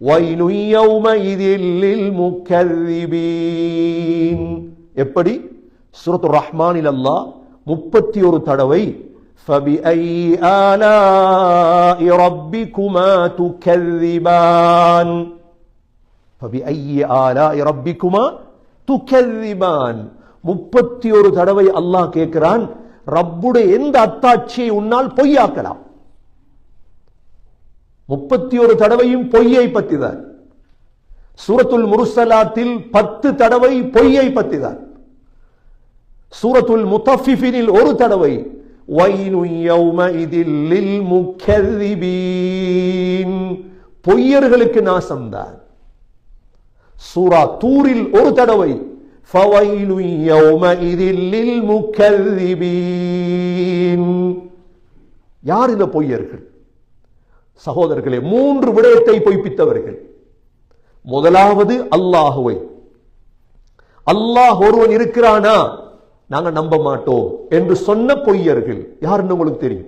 وَيْلٌ يَوْمَئِذٍ لِلْمُكَذِّبِينَ எப்படி சூரத்து ரஹ்மானில் அல்லாஹ் முப்பத்தி ஒரு தடவை فَبِأَيِّ آلَاءِ رَبِّكُمَا تُكَذِّبَانِ فَبِأَيِّ آلَاءِ رَبِّكُمَا تُكَذِّبَانِ முப்பத்தி ஒரு தடவை அல்லாஹ் கேட்கிறான் ரப்புடைய எந்த அத்தாட்சியை உன்னால் பொய்யாக்கலாம் முப்பத்தி ஒரு தடவையும் பொய்யை பத்திதார் சூரத்துல் முருசலாத்தில் பத்து தடவை பொய்யை பத்திதார் சூரத்துல் முத்தஃபிஃபினில் ஒரு தடவை பொய்யர்களுக்கு நாசம்தான். சூரா தூரில் ஒரு தடவை யார் இந்த பொய்யர்கள்? சகோதரர்களே மூன்று விடயத்தை பொய்ப்பித்தவர்கள். முதலாவது அல்லாஹுவை. அல்லாஹ் ஒருவன் இருக்கிறானா? நாங்க நம்ப மாட்டோம் என்று சொன்ன பொய்யர்கள். யாருன்னு உங்களுக்கு தெரியும்?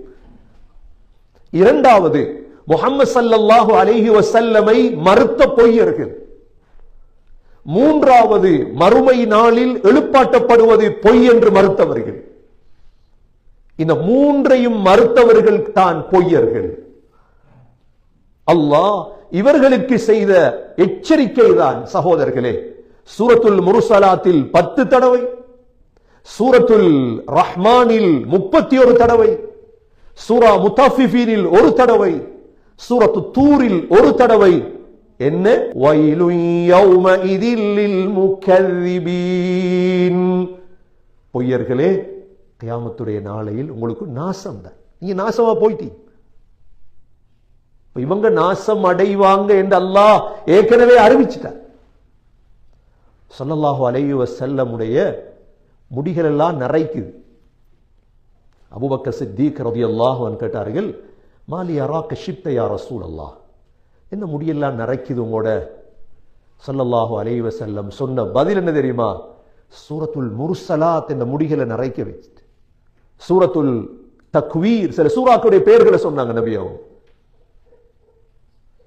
இரண்டாவது முகமது சல்லாஹு அலைஹி வசல்லமை மறுத்த பொய்யர்கள். மூன்றாவது மறுமை நாளில் எழுப்பாட்டப்படுவது பொய் என்று மறுத்தவர்கள். இந்த மூன்றையும் மறுத்தவர்கள் தான் பொய்யர்கள். அல்லாஹ் இவர்களுக்கு செய்த எச்சரிக்கை தான் சகோதரர்களே. சூரத்துல் முருசலாத்தில் பத்து தடவை சூரத்துல் ரஹ்மானில் முப்பத்தி ஒரு தடவை சூரா முத்தாஃபிஃபீனில் ஒரு தடவை சூரத்து தூரில் ஒரு தடவை. என்ன? பொய்யர்களே கியாமத்துடைய நாளையில் உங்களுக்கு நாசம் தான். நீங்க நாசமா போயிட்டீங்க இவங்க நாசம் அடைவாங்க என்று அல்லாஹ் ஏற்கனவே அறிவிச்சிட்டார். ஸல்லல்லாஹு அலையுவ செல்லமுடைய முடிகள் எல்லாம் நரைக்குது. அபுபக்க சித்தீக் ரலியல்லாஹு அன்ஹு கேட்டார்கள் மாலி அராக்க ஷிப்த யா என்ன முடியெல்லாம் நரைக்குது உங்களோட? ஸல்லல்லாஹு அலையுவ செல்லம் சொன்ன பதில் என்ன தெரியுமா? சூரத்துல் முருசலாத் இந்த முடிகளை நரைக்க வச்சுட்டு. சூரத்துல் தக்வீர் சில சூறாக்களுடைய பெயர்களை சொன்னாங்க நபியாவும்.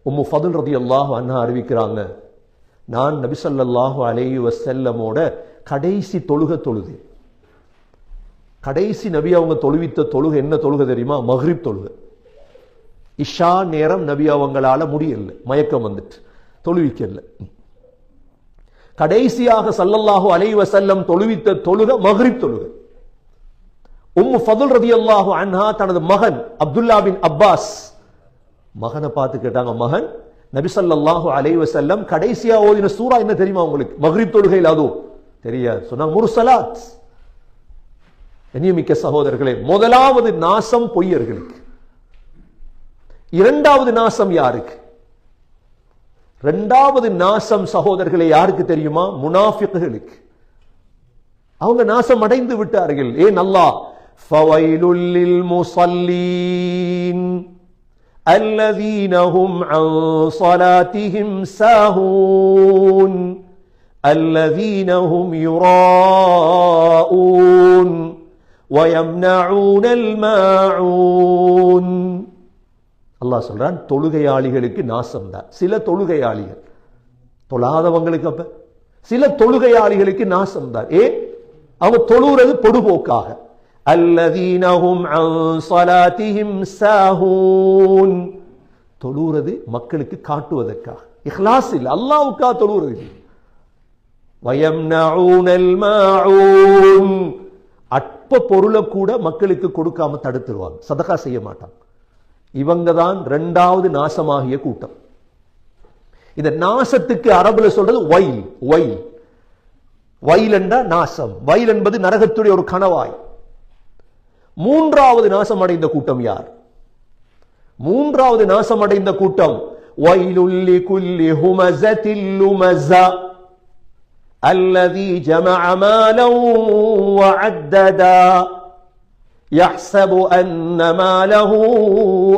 உம்மு ஃபதுல் ரதி அல்லாஹு அண்ணா அறிவிக்கிறாங்க. நான் நபி அலேயு வசல்லமோட கடைசி தொழுக தொழுது. கடைசி நபி அவங்க தொழுவித்த தொழுக என்ன தொழுக தெரியுமா? மஹ்ரிப் தொழுக. இஷா நேரம் நபி அவங்களால முடியல. மயக்கம் வந்துட்டு. தொழுவிக்கல. கடைசியாக சல்லல்லாஹு அலைஹி செல்லம் தொழுவித்த தொழுக மஹ்ரிப் தொழுக. உம்மு ஃபதுல் ரதியல்லாஹு அன்ஹா தனது மகன் அப்துல்லா பின் அப்பாஸ் மகனை பார்த்து கேட்டாங்க மகன் நபிசல்லாஹு ஸல்லல்லாஹு செல்லம் கடைசியா ஓதின சூரா என்ன தெரியுமா உங்களுக்கு? மக்ரிப் தொழுகையில் அதுவும் தெரியாது. சொன்னாங்க முருசலாத் கண்ணியமிக்க சகோதரர்களே முதலாவது நாசம் பொய்யர்களுக்கு. இரண்டாவது நாசம் யாருக்கு? இரண்டாவது நாசம் சகோதரர்களை யாருக்கு தெரியுமா? முனாஃபிக்குகளுக்கு. அவங்க நாசம் அடைந்து விட்டார்கள். ஏன் அல்லாஹ்? ஃபவைலுல்லில் முசல்லீன் الذين هم عن صلاتهم ساهون الذين هم يراءون ويمنعون الماعون அல்லாஹ் சொல்றான் தொழுகையாளிகளுக்கு நாசம் தான் சில தொழுகையாளிகள் தொழாதவங்களுக்கு அப்ப சில தொழுகையாளிகளுக்கு நாசம் தான் ஏன் அவங்க தொழுகிறது பொடுபோக்காக அல்லதீனஹும் அன் ஸலாத்திஹிம் சாஹூன் தொழுகிறது மக்களுக்கு காட்டுவதற்காக. இஹ்லாஸ் இல்லை அல்லாஹ்வுக்காக தொழுகிறது வயம் வயம்னஊனல் மாஊன் அற்ப பொருளை கூட மக்களுக்கு கொடுக்காம தடுத்துருவாங்க. சதகா செய்ய மாட்டாங்க. இவங்க தான் இரண்டாவது நாசமாகிய கூட்டம். இந்த நாசத்துக்கு அரபுல சொல்றது வயல் வயல். வயல் என்ற நாசம். வயல் என்பது நரகத்துடைய ஒரு கனவாய் மூன்றாவது நாசமடைந்த கூட்டம் யார்? மூன்றாவது நாசமடைந்த கூட்டம் வைலுல்லி குல்லி ஹுமசதில்லுமசா அல்லதி ஜமஅமாலவு வஅத்ததா யஹ்சபு அன்ன மாலஹு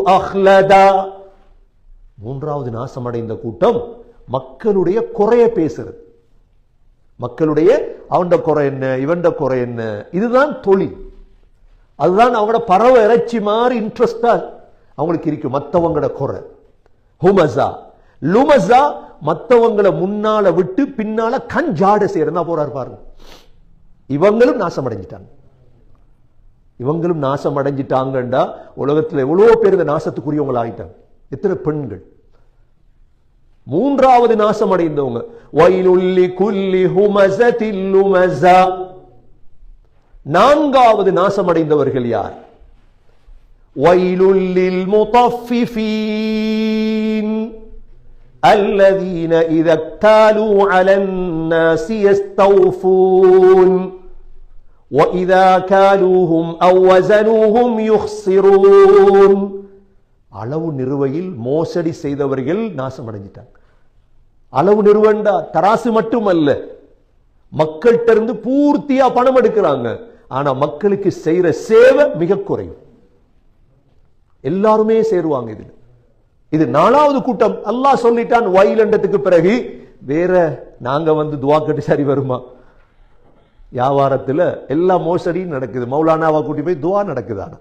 அஹ்லதா. மூன்றாவது நாசமடைந்த கூட்டம் மக்களுடைய குறைய பேசுறது. மக்களுடைய அவன் குறை என்ன இவன் குறை என்ன? இதுதான் தொழில். அதுதான் அவங்களோட பறவை இறைச்சி மாதிரி இன்ட்ரெஸ்டா அவங்களுக்கு இருக்கும் மற்றவங்களோட குறை. ஹுமசா லுமஸா மத்தவங்களை முன்னால விட்டு பின்னால கஞ்சாட செய்யறதா போறாரு பாருங்க. இவங்களும் நாசம் அடைஞ்சிட்டாங்க. இவங்களும் நாசம் அடைஞ்சிட்டாங்கண்டா உலகத்துல எவ்வளோ பேர் இந்த நாசத்துக்குரியவங்கள ஆயிட்டாங்க. எத்தனை பெண்கள்? மூன்றாவது நாசம் அடைந்தவங்க. வயலுள்ளி குல்லி ஹுமசத்தில் லுமஸா. நான்காவது நாசம் அடைந்தவர்கள் யார் வயலுள்ளில் முத்தஃபிஃபீன் الذين إذا اكتالوا على الناس يستوفون وإذا كالوهم أو وزنوهم يخسرون அளவு நிறுவையில் மோசடி செய்தவர்கள் நாசம் அடைஞ்சிட்டாங்க அளவு நிறுவண்டா தராசு மட்டுமல்ல மக்கள்கிட்ட இருந்து பூர்த்தியா பணம் எடுக்கிறாங்க ஆனா மக்களுக்கு செய்யற சேவை மிக குறையும் எல்லாருமே சேருவாங்க இதுல. இது நாலாவது கூட்டம். அல்லாஹ் சொல்லிட்டான் வயலண்டத்துக்கு பிறகு வேற நாங்க வந்து துவா கட்டு சரி வருமா? வியாபாரத்தில் எல்லா மோசடியும் நடக்குது. மௌலானாவா கூட்டி போய் துவா நடக்குதானா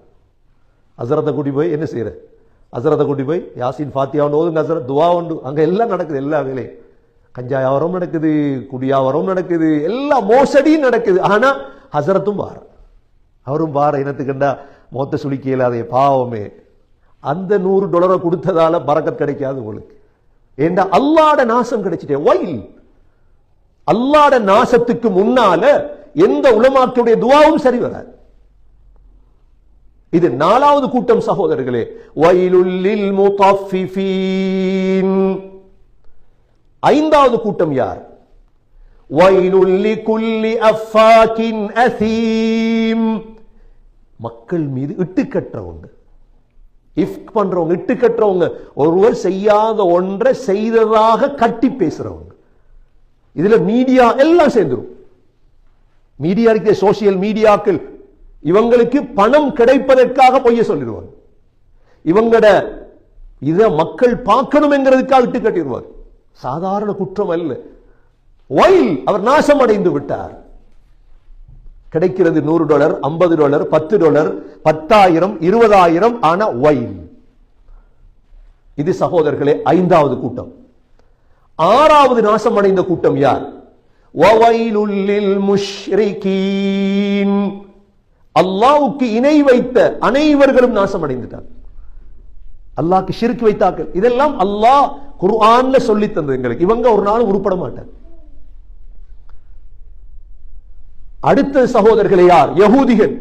அசரத்தை கூட்டி போய் என்ன செய்யற அசரத்தை கூட்டி போய் யாசின் ஃபாத்தியாவும் ஓதுங்க அசரத் துவா உண்டு. அங்கே எல்லாம் நடக்குது எல்லா வேலையும். கஞ்சா வியாபாரம் நடக்குது குடி வியாபாரம் நடக்குது எல்லா மோசடியும் நடக்குது. ஆனால் ஹசரத்தும் வார். அவரும் வார இனத்துக்குண்டா மொத்த சுளிக்க இல்லாத பாவமே. அந்த நூறு டொலரை கொடுத்ததால பறக்கத் கிடைக்காது உங்களுக்கு. ஏண்டா அல்லாட நாசம் கிடைச்சிட்டே ஒயில். அல்லாட நாசத்துக்கு முன்னால எந்த உலமாக்களுடைய துவாவும் சரி வராது. இது நாலாவது கூட்டம் சகோதரர்களே. வயலுள்ளில் ஐந்தாவது கூட்டம் யார் வயலுள்ளி குல்லி அஃபாக்கின் அசீம் மக்கள் மீது இட்டுக்கற்றவங்க இஃப் பண்றவங்க இட்டு கட்டுறவங்க. ஒருவர் செய்யாத ஒன்றை செய்ததாக கட்டி பேசுறவங்க. இதுல மீடியா எல்லாம் சேர்ந்துரும். மீடியா இருக்கிற சோசியல் மீடியாக்கள் இவங்களுக்கு பணம் கிடைப்பதற்காக பொய்ய சொல்லிடுவாங்க. இவங்கட இத மக்கள் பார்க்கணும் என்கிறதுக்காக இட்டு கட்டிடுவார் சாதாரண குற்றம் அல்ல. ஒயில் அவர் நாசம் அடைந்து விட்டார். கிடைக்கிறது நூறு டாலர் ஐம்பது டாலர் பத்து டாலர் பத்தாயிரம் இருபதாயிரம் ஆன ஒயில் இது சகோதரர்களே ஐந்தாவது கூட்டம். ஆறாவது நாசம் அடைந்த கூட்டம் யார்? அல்லாவுக்கு இணை வைத்த அனைவர்களும் நாசம் அடைந்துட்டார் அல்லாக்கு சிறுக்கு வைத்தார்கள். இதெல்லாம் அல்லாஹ் குர்ஆன்ல சொல்லி தந்தது எங்களுக்கு. இவங்க ஒரு நாள் உருப்பட மாட்டார். அடுத்த சகோதரர்களே யார் யகூதிகள்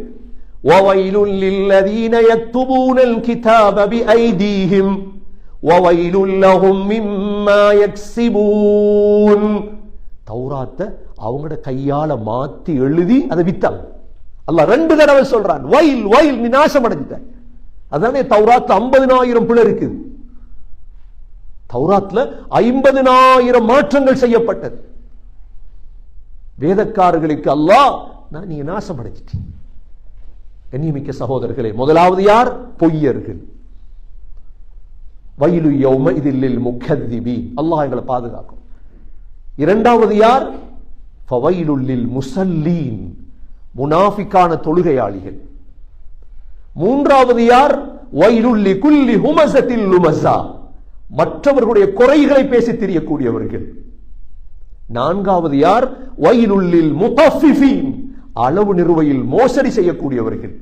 وَوَيْلٌ لِلَّذِينَ يَكْتُبُونَ الْكِتَابَ بِأَيْدِيهِمْ وَوَيْلٌ لَهُمْ مِمَّا يَكْسِبُونَ தௌராத்தை அவங்களோட கையால மாத்தி எழுதி அதை வித்தாங்க அல்லாஹ் ரெண்டு தடவை சொல்றான் வயல் வயல் நீ நாசம் அடைஞ்சிட்டாய் அதானே தௌராத் ஐம்பதினாயிரம் பிள்ளை இருக்குது தௌராத்ல ஐம்பதினாயிரம் மாற்றங்கள் செய்யப்பட்டது வேதக்காரர்களுக்கு அல்லாஹ் நான் நீங்க நாசம் அடைஞ்சிட்டீங்க கண்ணியமிக்க சகோதரர்களே முதலாவது யார்? பொய்யர்கள். வயலு யௌம இதில் முக்கதிபி அல்லாஹ் எங்களை பாதுகாக்கும். இரண்டாவது யார்? ஃபவைலுல்லில் முசல்லீன். முனாஃபிக்கான தொழுகையாளிகள். மூன்றாவது யார்? வயலுல்லி குல்லி ஹுமசத்தில் லுமசா மற்றவர்களுடைய குறைகளை பேசி தெரியக்கூடியவர்கள். நான்காவது யார்? வயிலுள்ளில் முத்தஃபிஃபீன் அளவு நிறுவையில் மோசடி செய்யக்கூடியவர்கள்.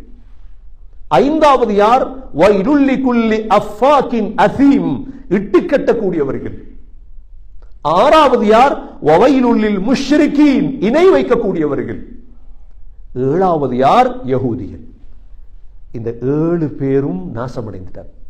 ஐந்தாவது யார்? வயிலுள்ளி குல்லி அஃபாக்கின் அசீம். இட்டு கட்டக்கூடியவர்கள். ஆறாவது யார்? வவையிலுள்ளில் முஷ்ரிகீன். இணை வைக்கக்கூடியவர்கள். ஏழாவது யார்? யகூதியன். இந்த ஏழு பேரும் நாசமடைந்துட்டார்.